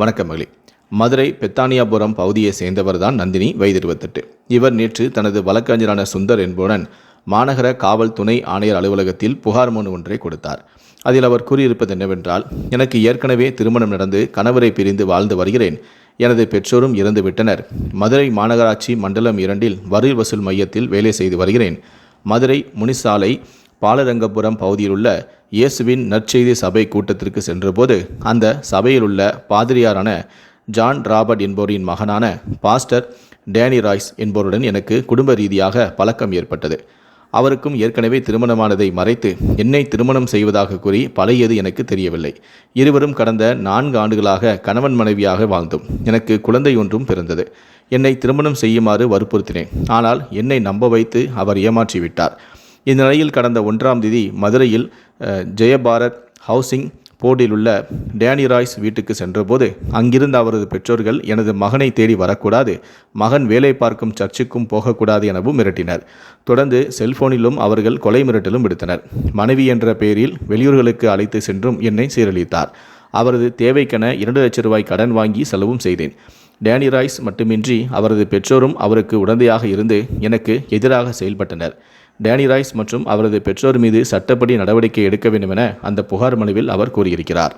வணக்கம் மகளி. மதுரை பெத்தானியாபுரம் பகுதியை சேர்ந்தவர் தான் நந்தினி வயது இருபத்தெட்டு. இவர் நேற்று தனது வழக்கறிஞரான சுந்தர் என்பவுடன் மாநகர காவல் துணை ஆணையர் அலுவலகத்தில் புகார் மனு ஒன்றை கொடுத்தார். அதில் அவர் கூறியிருப்பது என்னவென்றால் எனக்கு ஏற்கனவே திருமணம் நடந்து கணவரை பிரிந்து வாழ்ந்து வருகிறேன். எனது பெற்றோரும் இறந்துவிட்டனர் மதுரை மாநகராட்சி மண்டலம் இரண்டில் வரி வசூல் மையத்தில் வேலை செய்து வருகிறேன். மதுரை முனிசாலை பாலரங்கபுரம் பகுதியில் உள்ள இயேசுவின் நற்செய்தி சபை கூட்டத்திற்கு சென்றபோது அந்த சபையில் உள்ள பாதிரியாரான ஜான் ராபர்ட் என்பவரின் மகனான பாஸ்டர் டேனி ராய்ஸ் என்பவருடன் எனக்கு குடும்ப ரீதியாக பழக்கம் ஏற்பட்டது. அவருக்கும் ஏற்கனவே திருமணமானதை மறைத்து என்னை திருமணம் செய்வதாக கூறி பழையது எனக்கு தெரியவில்லை. இருவரும் கடந்த நான்கு ஆண்டுகளாக கணவன் மனைவியாக வாழ்ந்தோம் எனக்கு குழந்தை ஒன்றும் பிறந்தது. என்னை திருமணம் செய்யுமாறு வற்புறுத்தினேன். ஆனால் என்னை நம்ப வைத்து அவர் ஏமாற்றி விட்டார் இந்நிலையில் கடந்த ஒன்றாம் தேதி மதுரையில் ஜெயபாரத் ஹவுசிங் போர்டில் உள்ள டேனி ராய்ஸ் வீட்டுக்கு சென்றபோது அங்கிருந்த அவரது பெற்றோர்கள் எனது மகனை தேடி வரக்கூடாது மகன் வேலை பார்க்கும் சர்ச்சுக்கும் போகக்கூடாது எனவும் மிரட்டினர். தொடர்ந்து செல்போனிலும் அவர்கள் கொலை மிரட்டலும் விடுத்தனர். மனைவி என்ற பெயரில் வெளியூர்களுக்கு அழைத்து சென்றும் என்னை சீரழித்தார். அவரது தேவைக்கென இரண்டு லட்சம் ரூபாய் கடன் வாங்கி செலவும் செய்தேன். டேனி ராய்ஸ் மட்டுமின்றி அவரது பெற்றோரும் அவருக்கு உடந்தையாக இருந்து எனக்கு எதிராக செயல்பட்டனர். டேனி ராய்ஸ் மற்றும் அவரது பெற்றோர் மீது சட்டப்படி நடவடிக்கை எடுக்க வேண்டும் என அந்த புகார் மனுவில் அவர் கூறியிருக்கிறார்.